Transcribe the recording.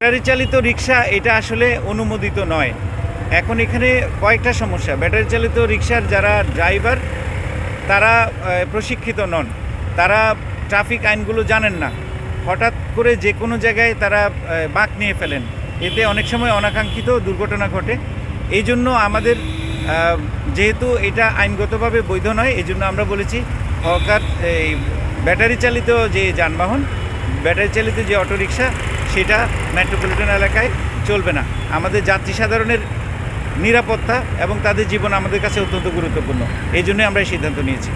Battery চালিত রিক্সা, এটা আসলে অনুমোদিত নয়। এখন এখানে কয়েকটা সমস্যা। ব্যাটারি চালিত রিক্সার যারা ড্রাইভার, তারা প্রশিক্ষিত নন। তারা ট্রাফিক আইনগুলো জানেন না। হঠাৎ করে যে কোনো জায়গায় তারা বাঁক নিয়ে ফেলেন। এতে অনেক সময় অনাকাঙ্ক্ষিত দুর্ঘটনা ঘটে। এই জন্য আমাদের যেহেতু এটা আইনগতভাবে বৈধ নয়, এই জন্য আমরা বলেছি হকার এই ব্যাটারি চালিত যে যানবাহন ব্যাটারি চালিত যে অটোরিকশা, সেটা মেট্রোপলিটন এলাকায় চলবে না। আমাদের যাত্রী সাধারণের নিরাপত্তা এবং তাদের জীবন আমাদের কাছে অত্যন্ত গুরুত্বপূর্ণ। এই জন্যই আমরা এই সিদ্ধান্ত নিয়েছি।